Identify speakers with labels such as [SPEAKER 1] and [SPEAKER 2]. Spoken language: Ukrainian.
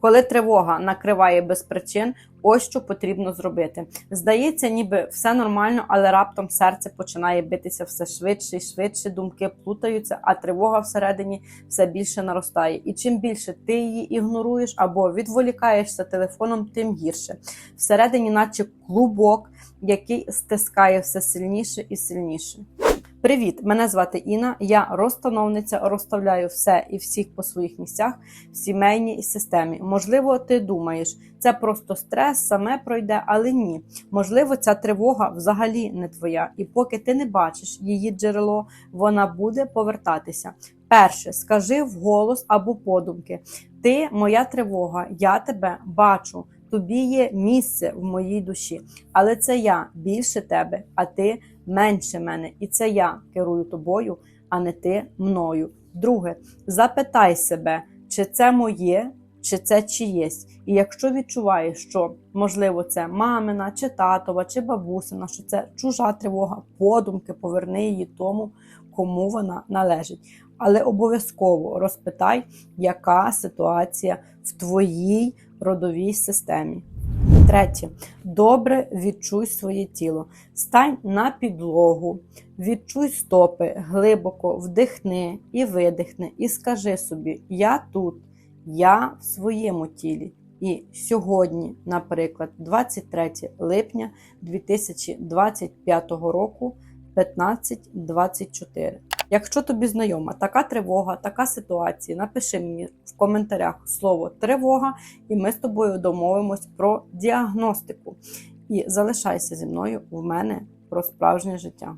[SPEAKER 1] Коли тривога накриває без причин, ось що потрібно зробити. Здається, ніби все нормально, але раптом серце починає битися все швидше і швидше, думки плутаються, а тривога всередині все більше наростає. І чим більше ти її ігноруєш або відволікаєшся телефоном, тим гірше. Всередині, наче клубок, який стискає все сильніше і сильніше. Привіт! Мене звати Інна. Я розстановниця, розставляю все і всіх по своїх місцях в сімейній системі. Можливо, ти думаєш, це просто стрес, саме пройде, але ні. Можливо, ця тривога взагалі не твоя, і поки ти не бачиш її джерело, вона буде повертатися. Перше, скажи вголос або подумки: Ти моя тривога, я тебе бачу. Тобі є місце в моїй душі, але це я більше тебе, а ти менше мене. І це я керую тобою, а не ти мною. Друге, запитай себе, чи це моє, чи це чиєсь. І якщо відчуваєш, що можливо це мамина, чи татова, чи бабусина, що це чужа тривога, подумки, поверни її тому, кому вона належить. Але обов'язково розпитай, яка ситуація в твоїй родовій системі. Третє. Добре відчуй своє тіло. Стань на підлогу, відчуй стопи, глибоко вдихни і видихни, і скажи собі: Я тут, я в своєму тілі. І сьогодні, наприклад, 23 липня 2025 року, 15.24. Якщо тобі знайома така тривога, така ситуація, напиши мені в коментарях слово тривога, і ми з тобою домовимось про діагностику. І залишайся зі мною в мене про справжнє життя.